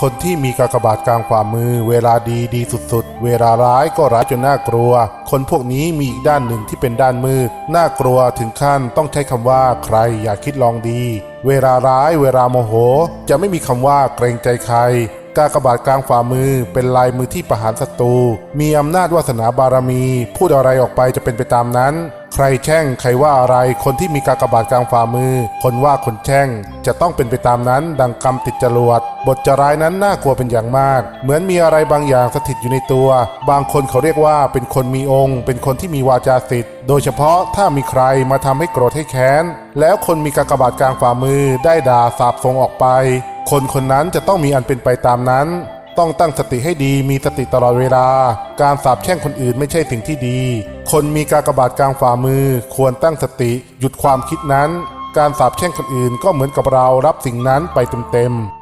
คนที่มีกากบาทกลางฝ่ามือ เวลาดีดีสุดๆ เวลาร้ายก็ร้ายจนน่ากลัว คนพวกนี้มีอีกด้านหนึ่งที่เป็นด้านมืด น่ากลัวถึงขั้นต้องใช้คำว่าใครอย่าคิดลองดี เวลาร้ายเวลาโมโห จะไม่มีคำว่าเกรงใจใครกากบาทกลางฝ่ามือเป็นลายมือที่ประหารศัตรู มีอำนาจวาสนาบารมี พูดอะไรออกไปจะเป็นไปตามนั้น ใครแช่งใครว่าอะไรคนที่มีกากบาทกลางฝ่ามือ คนว่าคนแช่ง จะต้องเป็นไปตามนั้น ดังกรรมติดจรวด บทจะร้ายนั้นน่ากลัวเป็นอย่างมาก เหมือนมีอะไรบางอย่างสถิตอยู่ในตัว บางคนเขาเรียกว่าเป็นคนมีองค์ เป็นคนที่มีวาจาสิทธิ์โดยเฉพาะถ้ามีใครมาทำให้โกรธให้แค้น แล้วคนมีกากบาทกลางฝ่ามือได้ด่าสาบทรงออกไป คนคนนั้นจะต้องมีอันเป็นไปตามนั้น ต้องตั้งสติให้ดีมีสติตลอดเวลา การสาบแช่งคนอื่นไม่ใช่สิ่งที่ดี คนมีกากบาทกลางฝ่ามือ ควรตั้งสติ หยุดความคิดนั้น การสาบแช่งคนอื่นก็เหมือนกับเรารับสิ่งนั้นไปเต็มๆ